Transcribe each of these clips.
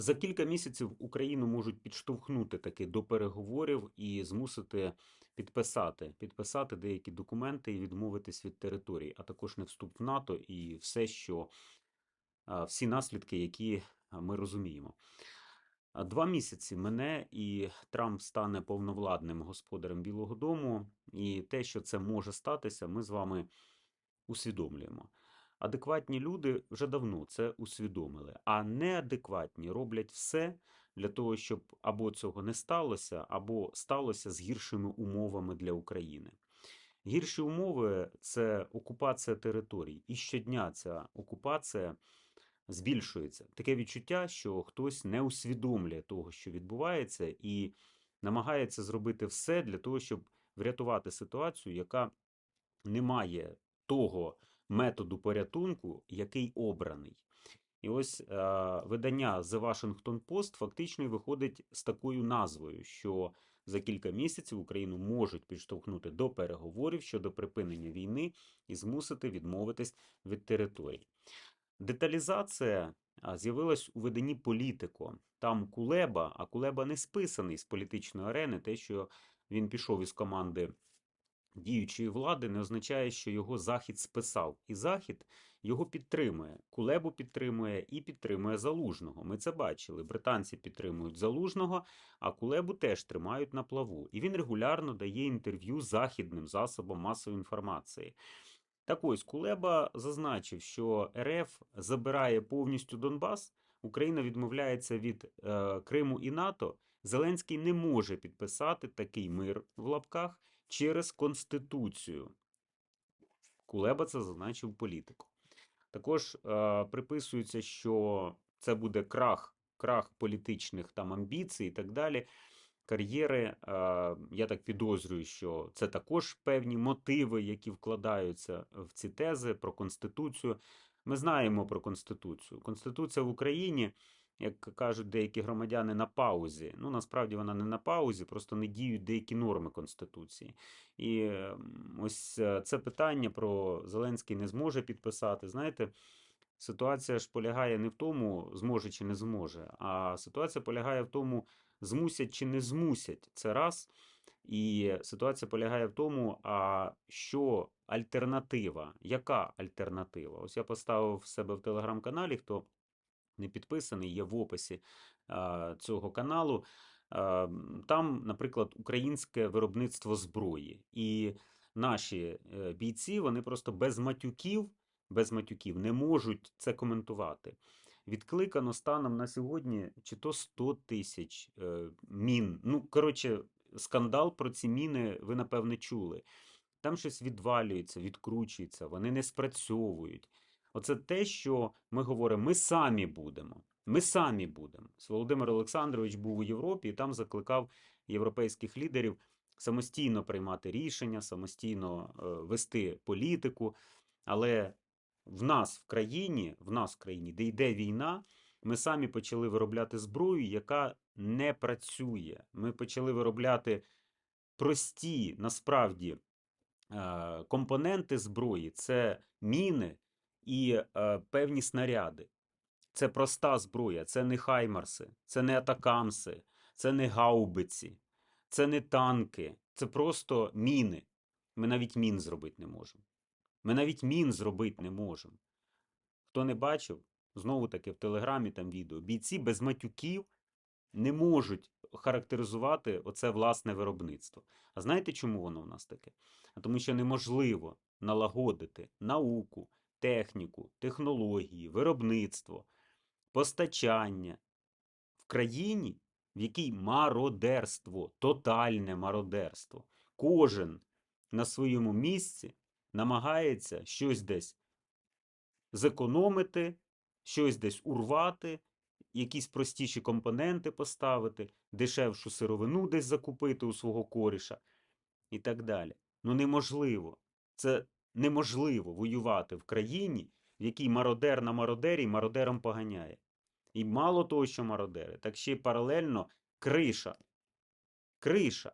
За кілька місяців Україну можуть підштовхнути таки до переговорів і змусити підписати, підписати деякі документи і відмовитись від територій, а також не вступ в НАТО і все, що всі наслідки, які ми розуміємо. Два місяці мене і Трамп стане повновладним господарем Білого Дому, і те, що це може статися, ми з вами усвідомлюємо. Адекватні люди вже давно це усвідомили, а неадекватні роблять все для того, щоб або цього не сталося, або сталося з гіршими умовами для України. Гірші умови це окупація територій, і щодня ця окупація збільшується. Таке відчуття, що хтось не усвідомлює того, що відбувається, і намагається зробити все для того, щоб врятувати ситуацію, яка не має того методу порятунку, який обраний. І ось е, видання The Washington Post фактично виходить з такою назвою, що за кілька місяців Україну можуть підштовхнути до переговорів щодо припинення війни і змусити відмовитись від територій. Деталізація з'явилась у виданні Політико. Там Кулеба, а Кулеба не списаний з політичної арени, те, що він пішов із команди діючої влади, не означає, що його Захід списав. І Захід його підтримує. Кулебу підтримує і підтримує Залужного. Ми це бачили. Британці підтримують Залужного, а Кулебу теж тримають на плаву. І він регулярно дає інтерв'ю західним засобам масової інформації. Так ось Кулеба зазначив, що РФ забирає повністю Донбас, Україна відмовляється від е, Криму і НАТО. Зеленський не може підписати такий мир в лапках через Конституцію. Кулеба це зазначив політику. Також е, приписується, що це буде крах, крах політичних там амбіцій і так далі. Кар'єри, е, я так підозрюю, що це також певні мотиви, які вкладаються в ці тези про Конституцію. Ми знаємо про Конституцію. Конституція в Україні, як кажуть деякі громадяни, на паузі. Ну, насправді вона не на паузі, просто не діють деякі норми Конституції. І ось е, це питання про Зеленський не зможе підписати. Знаєте, ситуація ж полягає не в тому, зможе чи не зможе, а ситуація полягає в тому, змусять чи не змусять. Це раз. І ситуація полягає в тому, а що альтернатива? Яка альтернатива? Ось я поставив в себе в телеграм-каналі, хто не підписаний, є в описі а, цього каналу. А, Там, наприклад, українське виробництво зброї. І наші е, бійці, вони просто без матюків, без матюків не можуть це коментувати. Відкликано станом на сьогодні чи то 100 тисяч е, мін. Ну, коротше, скандал про ці міни ви, напевне, чули. Там щось відвалюється, відкручується, вони не спрацьовують. Оце те, що ми говоримо, ми самі будемо. Ми самі будемо. Володимир Олександрович був у Європі і там закликав європейських лідерів самостійно приймати рішення, самостійно е, вести політику. Але в нас в країні, в нас в країні, де йде війна, ми самі почали виробляти зброю, яка не працює. Ми почали виробляти прості, насправді, е, компоненти зброї це міни і е, певні снаряди. Це проста зброя, це не хаймарси, це не атакамси, це не гаубиці, це не танки, це просто міни. Ми навіть мін зробити не можемо. Ми навіть мін зробити не можемо. Хто не бачив, знову таки в телеграмі там відео. Бійці без матюків не можуть характеризувати оце власне виробництво. А знаєте, чому воно в нас таке? А тому що неможливо налагодити науку, техніку, технології, виробництво, постачання в країні, в якій мародерство, тотальне мародерство. Кожен на своєму місці намагається щось десь зекономити, щось десь урвати, якісь простіші компоненти поставити, дешевшу сировину десь закупити у свого коріша і так далі. Ну неможливо. Це неможливо воювати в країні, в якій мародер на мародері мародером поганяє. І мало того, що мародери, так ще й паралельно криша. Криша.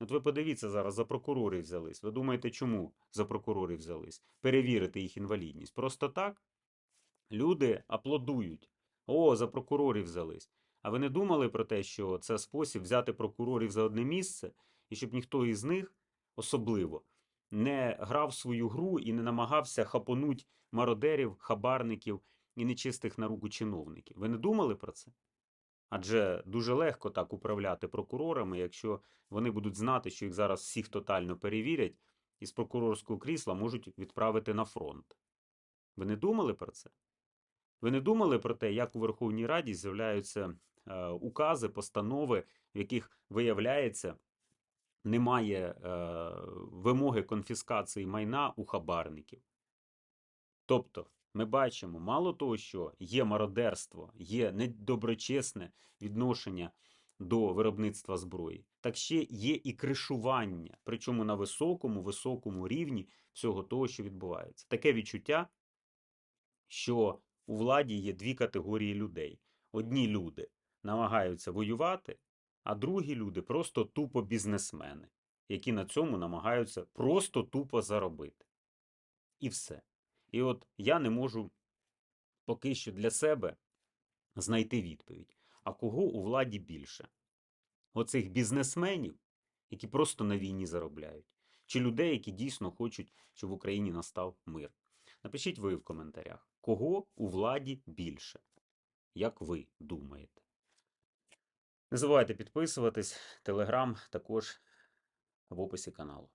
От ви подивіться зараз, за прокурорів взялись. Ви думаєте, чому за прокурорів взялись? Перевірити їх інвалідність. Просто так люди аплодують О, за прокурорів взялись. А ви не думали про те, що це спосіб взяти прокурорів за одне місце, і щоб ніхто із них особливо не грав свою гру і не намагався хапонуть мародерів, хабарників і нечистих на руку чиновників. Ви не думали про це? Адже дуже легко так управляти прокурорами, якщо вони будуть знати, що їх зараз всіх тотально перевірять, і з прокурорського крісла можуть відправити на фронт. Ви не думали про це? Ви не думали про те, як у Верховній Раді з'являються е, укази, постанови, в яких виявляється, немає е, вимоги конфіскації майна у хабарників. Тобто, ми бачимо, мало того, що є мародерство, є недоброчесне відношення до виробництва зброї, так ще є і кришування, причому на високому, високому рівні всього того, що відбувається. Таке відчуття, що у владі є дві категорії людей. Одні люди намагаються воювати, а другі люди просто тупо бізнесмени, які на цьому намагаються просто тупо заробити. І все. І от я не можу поки що для себе знайти відповідь. А кого у владі більше? Оцих бізнесменів, які просто на війні заробляють, чи людей, які дійсно хочуть, щоб в Україні настав мир? Напишіть ви в коментарях, кого у владі більше? Як ви думаєте? Не забувайте підписуватись, телеграм також в описі каналу.